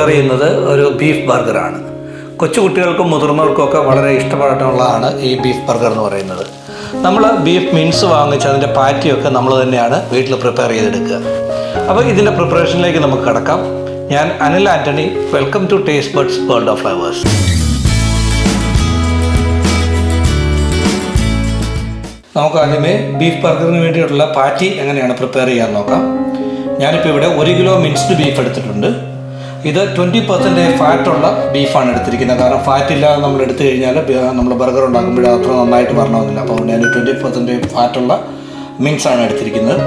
Prepare ചെയ്യുന്നത് ഒരു beef ബർഗറാണ് കൊച്ചുകുട്ടികൾക്കും മുതിർന്നവർക്കും ഒക്കെ വളരെ ഇഷ്ടപ്പെട്ടുള്ളതാണ് ഈ ബീഫ് ബർഗർ എന്ന് പറയുന്നത്. നമ്മൾ ബീഫ് മിൻസ് വാങ്ങിച്ച് അതിന്റെ പാറ്റിയൊക്കെ നമ്മൾ തന്നെയാണ് വീട്ടിൽ പ്രിപ്പയർ ചെയ്തെടുക്കുക. അപ്പോൾ ഇതിന്റെ പ്രിപ്പറേഷനിലേക്ക് നമുക്ക് കിടക്കാം. ഞാൻ Anil Antony welcome to taste buds world of flavours നമുക്ക് ആദ്യമേ ബീഫ് ബർഗറിന് വേണ്ടിയിട്ടുള്ള പാറ്റി എങ്ങനെയാണ് പ്രിപ്പയർ ചെയ്യാൻ നോക്കാം. ഞാനിപ്പോൾ ഇവിടെ ഒരു കിലോ മിൻസ്ഡ് ബീഫ് എടുത്തിട്ടുണ്ട്. ഇത് ട്വന്റി പെർസെന്റേജ് ഫാറ്റുള്ള ബീഫാണ് എടുത്തിരിക്കുന്നത്. കാരണം ഫാറ്റ് ഇല്ലാതെ നമ്മൾ എടുത്തു കഴിഞ്ഞാൽ നമ്മൾ ബർഗർ ഉണ്ടാക്കുമ്പോൾ അത്ര നന്നായിട്ട് വരണമെന്നില്ല. അപ്പോൾ ഞാൻ ട്വന്റി പെർസെന്റേജ് ഫാറ്റുള്ള മിൻസാണ് എടുത്തിരിക്കുന്നത്.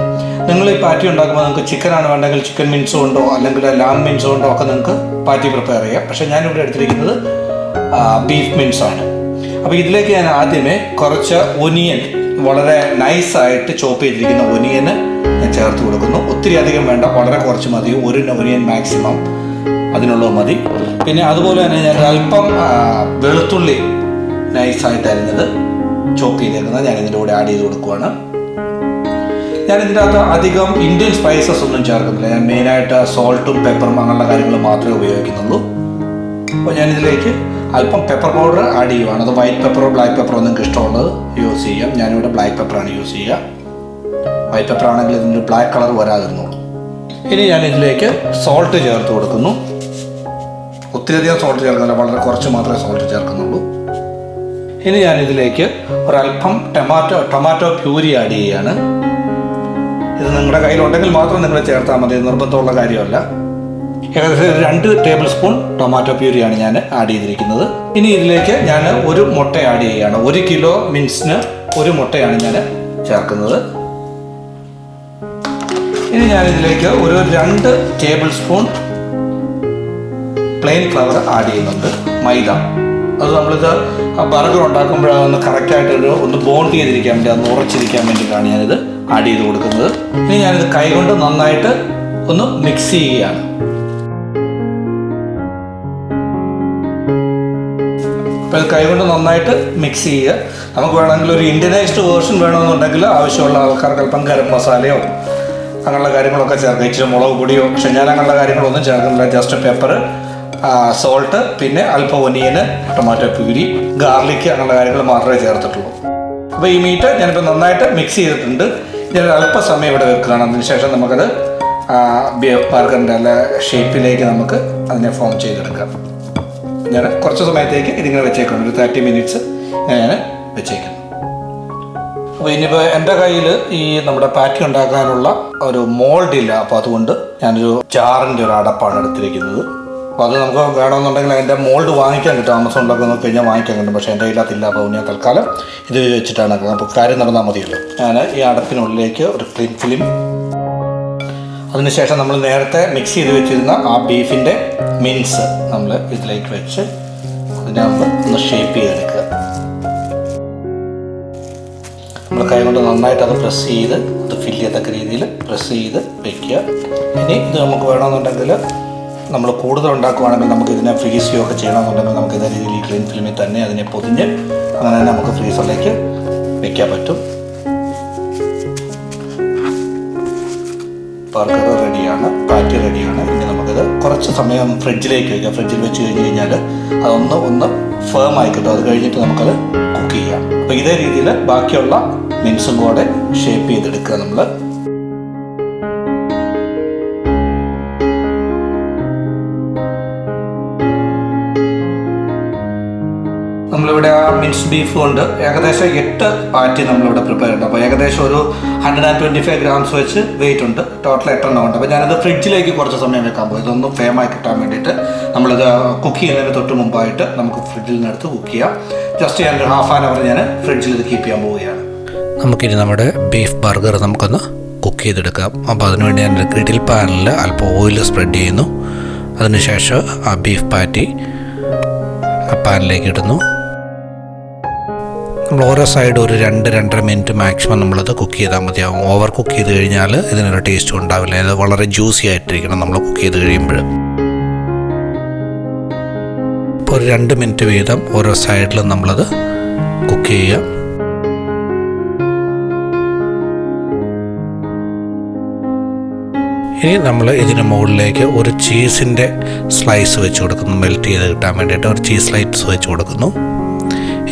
നിങ്ങൾ ഈ പാറ്റി ഉണ്ടാക്കുമ്പോൾ നിങ്ങൾക്ക് ചിക്കനാണ് വേണ്ടെങ്കിൽ ചിക്കൻ മിൻസ് ഉണ്ടോ? അല്ലെങ്കിൽ ലാം മിൻസ് ഉണ്ടോ? ഒക്കെ നിങ്ങൾക്ക് പാറ്റി പ്രിപ്പയർ ചെയ്യാം. പക്ഷേ ഞാനിവിടെ എടുത്തിരിക്കുന്നത് ബീഫ് മിൻസാണ് അപ്പോൾ ഇതിലേക്ക് ഞാൻ ആദ്യമേ കുറച്ച് ഒനിയൻ വളരെ നൈസായിട്ട് ചോപ്പ് ചെയ്തിരിക്കുന്ന ഒനിയന് ഞാൻ ചേർത്ത് കൊടുക്കുന്നു. ഒത്തിരി അധികം വേണ്ട വളരെ കുറച്ച് മതി. ഒരു ഒനിയൻ മാക്സിമം അതിനുള്ളത് മതി. പിന്നെ അതുപോലെ തന്നെ ഞാൻ അല്പം വെളുത്തുള്ളി നൈസായിട്ട് അരിഞ്ഞത് ചോപ്പ് ചെയ്തേക്കുന്നത്. ഞാൻ ഇതിന്റെ കൂടെ ആഡ് ചെയ്ത് കൊടുക്കുവാണ്. ഞാൻ ഇതിന്റെ അകത്ത് അധികം ഇന്ത്യൻ സ്പൈസസ് ഒന്നും ചേർക്കുന്നില്ല. ഞാൻ മെയിനായിട്ട് സോൾട്ടും പെപ്പറും അങ്ങനെയുള്ള കാര്യങ്ങൾ മാത്രമേ ഉപയോഗിക്കുന്നുള്ളൂ. അപ്പോൾ ഞാനിതിലേക്ക് അല്പം പെപ്പർ പൗഡർ ആഡ് ചെയ്യുവാണ്. അത് വൈറ്റ് പെപ്പറോ ബ്ലാക്ക് പെപ്പറോ നിങ്ങൾക്ക് ഇഷ്ടമുള്ളത്. യൂസ് ചെയ്യാം. ഞാനിവിടെ ബ്ലാക്ക് പെപ്പറാണ് യൂസ് ചെയ്യുക. വൈറ്റ് പെപ്പർ ആണെങ്കിൽ ഇതിന്റെ ബ്ലാക്ക് കളർ വരാതിരുന്നുള്ളൂ ഇനി ഞാൻ ഇതിലേക്ക് സോൾട്ട് ചേർത്ത് കൊടുക്കുന്നു. ഒത്തിരിയധികം സോൾട്ട് ചേർക്കുന്നില്ല. വളരെ കുറച്ച് മാത്രമേ സോൾട്ട് ചേർക്കുന്നുള്ളൂ. ഇനി ഞാൻ ഇതിലേക്ക് ഒരല്പം ടൊമാറ്റോ ടൊമാറ്റോ പ്യൂരി ആഡ് ചെയ്യുകയാണ് ഇത് നിങ്ങളുടെ കയ്യിലുണ്ടെങ്കിൽ മാത്രം നിങ്ങൾ ചേർത്താൽ മതി. നിർബന്ധമുള്ള കാര്യമല്ല. ഏകദേശം രണ്ട് ടേബിൾ സ്പൂൺ ടൊമാറ്റോ പ്യൂരിയാണ് ഞാൻ ആഡ് ചെയ്തിരിക്കുന്നത്. ഇനി ഇതിലേക്ക് ഞാൻ ഒരു മുട്ട ആഡ് ചെയ്യുകയാണ് ഒരു കിലോ മിൻസിന് ഒരു മുട്ടയാണ് ഞാൻ ചേർക്കുന്നത്. ഇനി ഞാൻ ഇതിലേക്ക് ഒരു രണ്ട് tablespoon plain flour add ചെയ്യുന്നുണ്ട്. മൈദ. അത് നമ്മളിത് ബർഗർ ഉണ്ടാക്കുമ്പോഴൊന്ന് കറക്റ്റായിട്ട് ഒരു ഒന്ന് ബോണ്ട് ചെയ്തിരിക്കാൻ വേണ്ടി ഒന്ന് ഉറച്ചിരിക്കാൻ വേണ്ടിയിട്ടാണ് ഞാനിത് ആഡ് ചെയ്ത് കൊടുക്കുന്നത്. ഇനി ഞാനിത് കൈകൊണ്ട് നന്നായിട്ട് ഒന്ന് മിക്സ് ചെയ്യുകയാണ്. അപ്പോൾ ഇത് കൈകൊണ്ട് നന്നായിട്ട് മിക്സ് ചെയ്യുക. നമുക്ക് വേണമെങ്കിൽ ഒരു ഇന്ത്യനൈസ്ഡ് വേർഷൻ വേണമെന്നുണ്ടെങ്കിൽ ആവശ്യമുള്ള ആൾക്കാർക്ക് അല്പം ഗരം മസാലയോ അങ്ങനെയുള്ള കാര്യങ്ങളൊക്കെ ചേർക്കാം. ഇച്ചിരി മുളക് പൊടിയോ പക്ഷെ ഞാൻ അങ്ങനെയുള്ള കാര്യങ്ങളൊന്നും ചേർക്കുന്നില്ല. ജസ്റ്റ് പെപ്പർ സോൾട്ട് പിന്നെ അല്പം ഒനിയന് ടൊമാറ്റോ പ്യൂരി ഗാർലിക് അങ്ങനെയുള്ള കാര്യങ്ങൾ മാത്രമേ ചേർത്തിട്ടുള്ളൂ. അപ്പോൾ ഈ മീറ്റ് ഞാനിപ്പോൾ നന്നായിട്ട് മിക്സ് ചെയ്തിട്ടുണ്ട്. ഞാൻ അല്പസമയം ഇവിടെ വെക്കുകയാണ്. അതിനുശേഷം നമുക്കത് നമുക്കത് ബർഗറിന്റെ അല്ല ഷേപ്പിലേക്ക് നമുക്ക് അതിനെ ഫോം ചെയ്തെടുക്കാം. ഞാൻ കുറച്ച് സമയത്തേക്ക് ഇതിങ്ങനെ വെച്ചേക്കണം ഒരു തേർട്ടി മിനിറ്റ്സ് ഞാൻ വെച്ചേക്കുന്നു. അപ്പോൾ ഇനിയിപ്പോൾ എന്റെ കയ്യിൽ ഈ നമ്മുടെ പാറ്റി ഉണ്ടാക്കാനുള്ള ഒരു മോൾഡ് ഇല്ല. അപ്പോൾ അതുകൊണ്ട് ഞാനൊരു ജാറിന്റെ ഒരു അടപ്പാണ് എടുത്തിരിക്കുന്നത്. അപ്പോൾ അത് നമുക്ക് വേണമെന്നുണ്ടെങ്കിൽ അതിന്റെ മോൾഡ് വാങ്ങിക്കാൻ കിട്ടും. ആമസോണിലൊക്കെ നോക്കി കഴിഞ്ഞാൽ വാങ്ങിക്കാൻ കിട്ടും. പക്ഷേ എന്റെ കയ്യിലത്തില്ല അപ്പോൾ ഞാൻ തൽക്കാലം ഇത് വെച്ചിട്ടാണ്. അപ്പോൾ കാര്യം നടന്നാൽ മതിയല്ലോ. ഞാൻ ഈ അടപ്പിനുള്ളിലേക്ക് ഒരു ക്ലീൻ ഫിലിം അതിനുശേഷം നമ്മൾ നേരത്തെ മിക്സ് ചെയ്ത് വെച്ചിരുന്ന ആ ബീഫിന്റെ മിൻസ് നമ്മൾ ഇതിലേക്ക് വെച്ച് അതിനെ നമ്മൾ ഒന്ന് ഷേപ്പ് ചെയ്തെടുക്കുക. നമ്മൾ കൈ കൊണ്ട് നന്നായിട്ട് അത് പ്രസ് ചെയ്ത് അത് ഫില്ല് ചെയ്യത്തക്ക രീതിയിൽ പ്രസ് ചെയ്ത് വെക്കുക. ഇനി ഇത് നമുക്ക് വേണമെന്നുണ്ടെങ്കിൽ നമ്മൾ കൂടുതൽ ഉണ്ടാക്കുവാണെങ്കിൽ നമുക്ക് ഇതിനെ ഫ്രീസ് ചെയ്യുകയൊക്കെ ചെയ്യണമെന്നുണ്ടെങ്കിൽ നമുക്ക് ഇതേ രീതിയിൽ ക്ലീൻ ഫിലിമിൽ തന്നെ അതിനെ പൊതിഞ്ഞ് അങ്ങനെ നമുക്ക് ഫ്രീസറിലേക്ക് വെക്കാൻ പറ്റും. ബർഗർ റെഡിയാണ് പാറ്റി റെഡിയാണ് ഇനി നമുക്കിത് കുറച്ച് സമയം ഫ്രിഡ്ജിലേക്ക് വയ്ക്കാം ഫ്രിഡ്ജിൽ വെച്ച് കഴിഞ്ഞ് കഴിഞ്ഞാൽ അതൊന്ന് ഒന്ന് ഫേം ആയി കിട്ടും. അത് കഴിഞ്ഞിട്ട് നമുക്കത് കുക്ക് ചെയ്യാം. അപ്പോൾ ഇതേ രീതിയിൽ ബാക്കിയുള്ള മിൻസും കൂടെ ഷേപ്പ് ചെയ്തെടുക്കുക നമ്മൾ നമ്മളിവിടെ ആ മിൻസ് ബീഫ് കൊണ്ട് ഏകദേശം എട്ട് പാറ്റി നമ്മളിവിടെ പ്രിപ്പയർ ഉണ്ട് അപ്പോൾ ഏകദേശം ഒരു hundred and twenty five grams വെച്ച് വെയിറ്റ് ഉണ്ട്. ടോട്ടൽ എട്ടെണ്ണം ഉണ്ട്. അപ്പോൾ ഞാനത് ഫ്രിഡ്ജിലേക്ക് കുറച്ച് സമയം വെക്കാൻ പോയി. ഇതൊന്നും ഫേമായി കിട്ടാൻ വേണ്ടിയിട്ട് നമ്മളിത് കുക്ക് ചെയ്യുന്നതിന് തൊട്ട് മുമ്പായിട്ട് നമുക്ക് ഫ്രിഡ്ജിൽ നിന്ന് എടുത്ത് കുക്ക് ചെയ്യാം. ജസ്റ്റ് ഞാൻ ഒരു ഹാഫ് ആൻ അവർ ഞാൻ ഫ്രിഡ്ജിൽ ഇത് കീപ്പ് ചെയ്യാൻ പോവുകയാണ്. നമുക്കിനി നമ്മുടെ ബീഫ് ബർഗർ നമുക്കൊന്ന് കുക്ക് ചെയ്തെടുക്കാം. അപ്പോൾ അതിനുവേണ്ടി ഞാൻ ഗ്രിഡിൽ പാനിൽ അല്പം ഓയിൽ സ്പ്രെഡ് ചെയ്യുന്നു. അതിനുശേഷം ആ ബീഫ് പാറ്റി ആ പാനിലേക്ക് ഇടുന്നു. നമ്മൾ ഓരോ സൈഡ് ഒരു രണ്ട് രണ്ടര മിനിറ്റ് മാക്സിമം നമ്മളത് കുക്ക് ചെയ്താൽ മതിയാവും. ഓവർ കുക്ക് ചെയ്ത് കഴിഞ്ഞാൽ ഇതിനൊരു ടേസ്റ്റ് ഉണ്ടാവില്ല. ഇത് വളരെ ജ്യൂസി ആയിട്ടിരിക്കണം നമ്മൾ കുക്ക് ചെയ്ത് കഴിയുമ്പോൾ ഇപ്പോൾ ഒരു രണ്ട് മിനിറ്റ് വീതം ഓരോ സൈഡിലും നമ്മളത് കുക്ക് ചെയ്യുക ഇനി നമ്മൾ ഇതിന് മുകളിലേക്ക് ഒരു ചീസിന്റെ സ്ലൈസ് വെച്ച് കൊടുക്കുന്നു. മെൽറ്റ് ചെയ്ത് കിട്ടാൻ വേണ്ടിയിട്ട് ഒരു ചീസ് സ്ലൈസ് വെച്ച് കൊടുക്കുന്നു.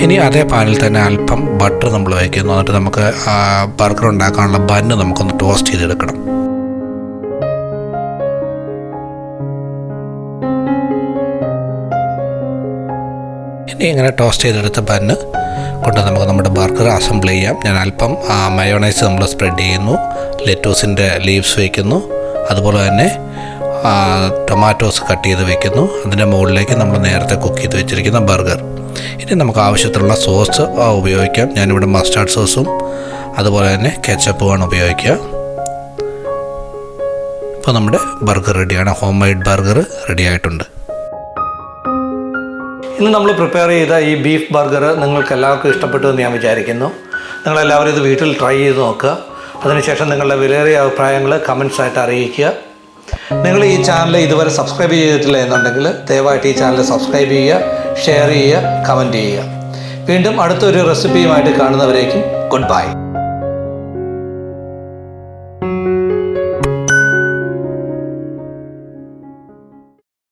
ഇനി അതേ പാനിൽ തന്നെ അല്പം ബട്ടർ നമ്മൾ വയ്ക്കുന്നു. എന്നിട്ട് നമുക്ക് ബർഗർ ഉണ്ടാക്കാനുള്ള ബന്ന് നമുക്കൊന്ന് ടോസ്റ്റ് ചെയ്തെടുക്കണം. ഇനി ഇങ്ങനെ ടോസ്റ്റ് ചെയ്തെടുത്ത ബന്ന് കൊണ്ട് നമുക്ക് നമ്മുടെ ബർഗർ അസംബിൾ ചെയ്യാം. ഞാൻ അല്പം മയോണൈസ് നമ്മൾ സ്പ്രെഡ് ചെയ്യുന്നു. ലെറ്റൂസിന്റെ ലീവ്സ് വയ്ക്കുന്നു. അതുപോലെ തന്നെ ടൊമാറ്റോസ് കട്ട് ചെയ്ത് വെക്കുന്നു അതിന്റെ മുകളിലേക്ക് നമ്മൾ നേരത്തെ കുക്ക് ചെയ്ത് വെച്ചിരിക്കുന്ന ബർഗർ ഇനി നമുക്ക് ആവശ്യത്തിലുള്ള സോസ് ഉപയോഗിക്കാം. ഞാനിവിടെ മസ്റ്റാർഡ് സോസും അതുപോലെ തന്നെ കെച്ചപ്പുമാണ് ഉപയോഗിക്കുക. ഇപ്പോൾ നമ്മുടെ ബർഗർ റെഡിയാണ് ഹോം മെയ്ഡ് ബർഗർ റെഡി ആയിട്ടുണ്ട്. ഇന്ന് നമ്മൾ പ്രിപ്പയർ ചെയ്ത ഈ ബീഫ് ബർഗർ നിങ്ങൾക്ക് എല്ലാവർക്കും ഇഷ്ടപ്പെട്ടു എന്ന് ഞാൻ വിചാരിക്കുന്നു. നിങ്ങളെല്ലാവരും ഇത് വീട്ടിൽ ട്രൈ ചെയ്ത് നോക്കുക. അതിനുശേഷം നിങ്ങളുടെ വിലയേറിയ അഭിപ്രായങ്ങൾ കമൻസ് ആയിട്ട് അറിയിക്കുക. നിങ്ങൾ ഈ ചാനൽ ഇതുവരെ സബ്സ്ക്രൈബ് ചെയ്തിട്ടില്ല എന്നുണ്ടെങ്കിൽ ദയവായിട്ട് ഈ ചാനൽ സബ്സ്ക്രൈബ് ചെയ്യുക ഷെയർ ചെയ്യുക കമന്റ് ചെയ്യുക. വീണ്ടും അടുത്തൊരു റെസിപ്പിയുമായിട്ട് കാണുന്നവരേക്കും ഗുഡ് ബൈ